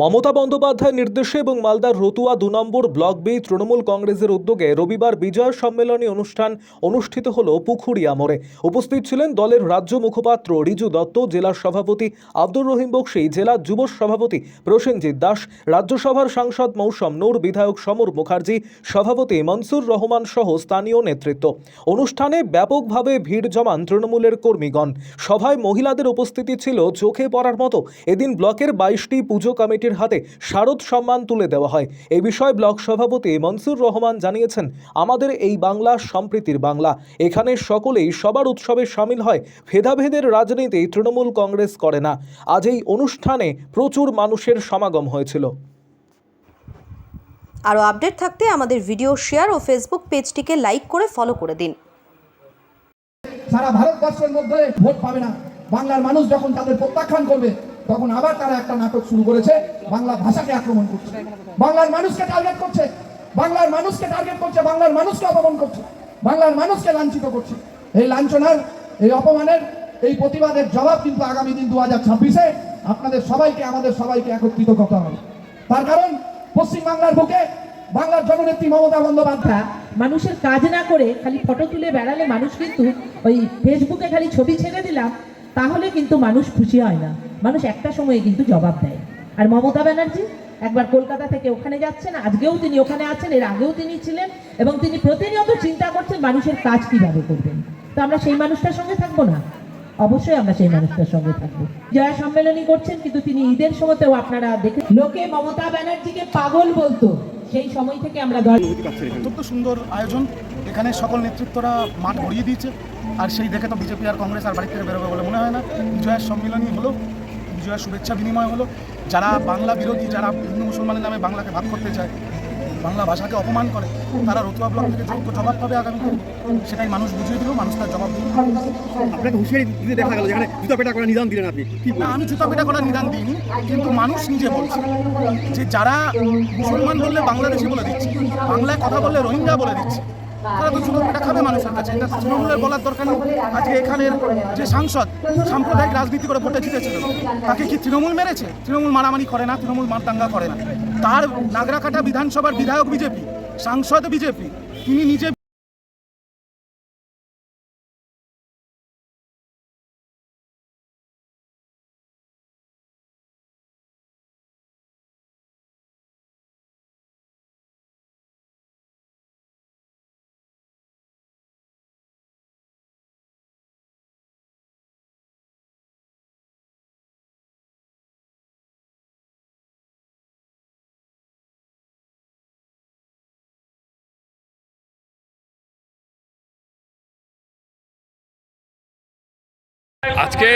মমতা বন্দ্যোপাধ্যায়ের নির্দেশে এবং মালদার রতুয়া দু নম্বর ব্লক বি তৃণমূল কংগ্রেসের উদ্যোগে রবিবার বিজয় সম্মেলনী অনুষ্ঠান অনুষ্ঠিত হল পুখুরিয়া মোড়ে। উপস্থিত ছিলেন দলের রাজ্য মুখপাত্র রিজু দত্ত, জেলা সভাপতি আব্দুর রহিম বক্সি, জেলা যুব সভাপতি প্রসেনজিৎ দাস, রাজ্যসভার সাংসদ মৌসম নূর, বিধায়ক সমর মুখার্জি, সভাপতি মনসুর রহমান সহ স্থানীয় নেতৃত্ব। অনুষ্ঠানে ব্যাপকভাবে ভিড় জমান তৃণমূলের কর্মীগণ। সভায় মহিলাদের উপস্থিতি ছিল চোখে পড়ার মতো। এদিন ব্লকের বাইশটি পুজো কমিটির হাতে শারদ সম্মান তুলে দেওয়া হয়। এই বিষয়ে ব্লক সভাপতি মনসুর রহমান জানিয়েছেন আমাদের এই বাংলা সম্প্রীতির বাংলা। এখানে সকলেই সবার উৎসবে সামিল হয়। ভেদাভেদের রাজনীতি তৃণমূল কংগ্রেস করে না। আজ এই অনুষ্ঠানে প্রচুর মানুষের সমাগম হয়েছিল। আরও আপডেট থাকতে আমাদের ভিডিও শেয়ার ও ফেসবুক পেজটিকে লাইক করে ফলো করে দিন। সারা ভারতবর্ষের মধ্যে ভোট পাবে না। বাংলার মানুষ যখন তাদের প্রত্যাখ্যান করবে তখন আবার তারা একটা নাটক শুরু করেছে, বাংলা ভাষাকে আক্রমণ করছে। বাংলার মানুষকে টার্গেট করছে, বাংলার মানুষকে টার্গেট করছে, বাংলার মানুষকে অপমান করছে, বাংলার মানুষকে লাঞ্ছিত করছে। এই লাঞ্ছনার, এই অপমানের, এই প্রতিবাদের জবাব কিন্তু আগামী দিন দু হাজার ছাব্বিশে আপনাদের সবাইকে, আমাদের সবাইকে একত্রিত করতে হবে। তার কারণ পশ্চিম বাংলার বুকে বাংলার জননেত্রী মমতা বন্দ্যোপাধ্যায় মানুষের কাজ না করে খালি ফটো তুলে বেড়ালে মানুষ কিন্তু ওই ফেসবুকে খালি ছবি ছেড়ে দিলাম, তাহলে কিন্তু মানুষ খুশি হয় না। মানুষ একটা সময়ে কিন্তু জবাব দেয়। আর মমতা ব্যানার্জি একবার কলকাতা থেকে ওখানে যাচ্ছেন, আজকেও তিনি ওখানে আছেন, এর আগেও তিনি ছিলেন এবং তিনি প্রতিনিয়ত চিন্তা করছেন মানুষের কাজ কীভাবে করবেন। তো আমরা সেই মানুষটার সঙ্গে থাকব না? অবশ্যই আমরা সেই মানুষটার সঙ্গে থাকব। জয়া সম্মেলনী করছেন, কিন্তু তিনি ঈদের সময়তেও আপনারা দেখে লোকে মমতা ব্যানার্জিকে পাগল বলতো। সেই সময় থেকে আমরা অত্যন্ত সুন্দর আয়োজন। এখানে সকল নেতৃত্বরা মাঠ ভরিয়ে দিয়েছে। আর সেই দেখে তো বিজেপি আর কংগ্রেস আর বাড়ি থেকে বেরোবে বলে মনে হয় না। বিজয়ের সম্মিলনী হলো। বিজয়ের শুভেচ্ছা বিনিময় হলো। যারা বাংলা বিরোধী যারা হিন্দু মুসলমানের নামে বাংলাকে ভাগ করতে চায় বাংলা ভাষাকে অপমান করে তারা রতুয়া ব্লক থেকে যোগ্য জবাব পাবে আগামীতে সেটাই মানুষ বুঝিয়ে দিল মানুষ তার জবাব দিল। আপনাকে হুঁশিয়ারি দিতে দেখা গেল যেখানে জুতা পেটা করে নিদান দিলেন আপনি। না আমি জুতা পেটা করার নিদান দিইনি কিন্তু মানুষ নিজে বলছে যে যারা মুসলমান বললে বাংলাদেশি বলে দিচ্ছে বাংলায় কথা বললে রোহিঙ্গা বলে দিচ্ছে তারা তো পেটা খাবে মানুষের কাছে। এটা তৃণমূলের বলার দরকার নেই। আজকে এখানের যে সাংসদ, সাম্প্রদায়িক রাজনীতি করে ভোটে জিতেছিল তাকে কি তৃণমূল মেরেছে? তৃণমূল মারামারি করে না, তৃণমূল মারদাঙ্গা করে না? তার নাগরাকাটা বিধানসভার বিধায়ক বিজেপি, সাংসদ বিজেপি, তিনি নিজে আজকে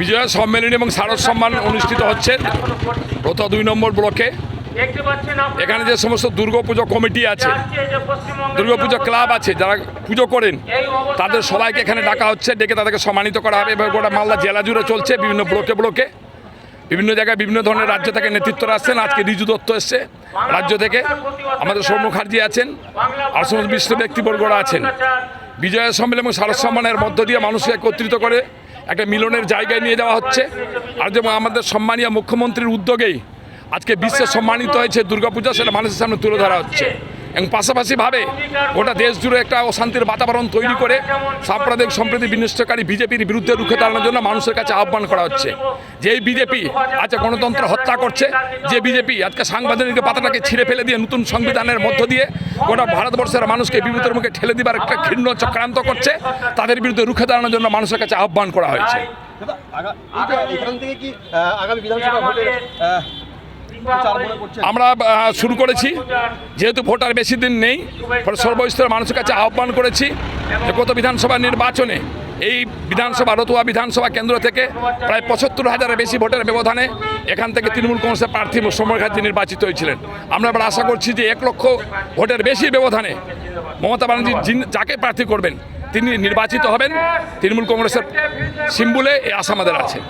বিজয়া সম্মেলনী এবং শারদ সম্মান অনুষ্ঠিত হচ্ছে রতা দুই নম্বর ব্লকে। এখানে যে সমস্ত দুর্গাপুজো কমিটি আছে দুর্গাপুজো ক্লাব আছে, যারা পুজো করেন, তাদের সবাইকে এখানে ডাকা হচ্ছে, ডেকে তাদেরকে সম্মানিত করা হবে। এবার গোটা মালদা জেলা জুড়ে চলছে বিভিন্ন ব্লকে ব্লকে। বিভিন্ন জায়গায় বিভিন্ন ধরনের রাজ্য থেকে নেতৃত্বরা আসছেন। আজকে রিজু দত্ত এসছে রাজ্য থেকে। আমাদের সৌম্য মুখার্জি আছেন। আর সমস্ত বিশ্ব ব্যক্তিবর্গরা আছেন। বিজয়া সম্মেলন এবং শারদ সম্মানের মধ্য দিয়ে মানুষকে একত্রিত করে একটা মিলনের জায়গায় নিয়ে যাওয়া হচ্ছে। আর যেমন আমাদের সম্মানীয় মুখ্যমন্ত্রীর উদ্যোগেই আজকে বিশ্বে সম্মানিত হয়েছে দুর্গাপূজা, সেটা মানুষের সামনে তুলে ধরা হচ্ছে। এবং পাশাপাশিভাবে গোটা দেশ জুড়ে একটা অশান্তির বাতাবরণ তৈরি করে সাম্প্রদায়িক সম্প্রীতি বিনষ্টকারী বিজেপির বিরুদ্ধে রুখে দাঁড়ানোর জন্য মানুষের কাছে আহ্বান করা হচ্ছে। যে এই বিজেপি আজকে গণতন্ত্র হত্যা করছে, যে বিজেপি আজকে সাংবাদিক পাতাটাকে ছিঁড়ে ফেলে দিয়ে নতুন সংবিধানের মধ্য দিয়ে গোটা ভারতবর্ষের মানুষকে বিপদের মুখে ঠেলে দিবার একটা ঘৃণ্য চক্রান্ত করছে, তাদের বিরুদ্ধে রুখে দাঁড়ানোর জন্য মানুষের কাছে আহ্বান করা হয়েছে। আগামী বিধানসভা আমরা শুরু করেছি। যেহেতু ভোটার বেশি দিন নেই সর্বস্তরের মানুষের কাছে আহ্বান করেছি যে গত বিধানসভা নির্বাচনে এই বিধানসভা, রতুয়া বিধানসভা কেন্দ্র থেকে প্রায় পঁচাত্তর হাজারের বেশি ভোটের ব্যবধানে এখান থেকে তৃণমূল কংগ্রেসের প্রার্থী সমরঘাতী নির্বাচিত হয়েছিলেন। আমরা এবার আশা করছি যে এক লক্ষ ভোটের বেশি ব্যবধানে মমতা ব্যানার্জি যিনি- যাকে প্রার্থী করবেন, তিনি নির্বাচিত হবেন। তৃণমূল কংগ্রেসের সিম্বুলে এই আশা আমাদের আছে।